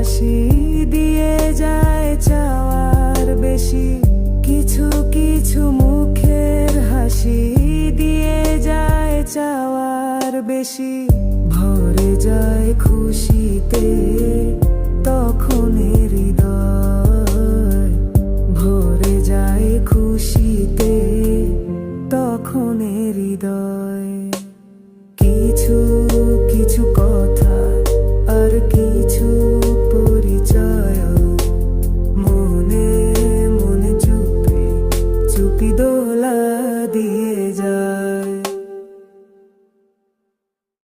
হাসি দিয়ে যায় চাওয়ার বেশি। কিছু কিছু মুখের হাসি দিয়ে যায় চাওয়ার বেশি।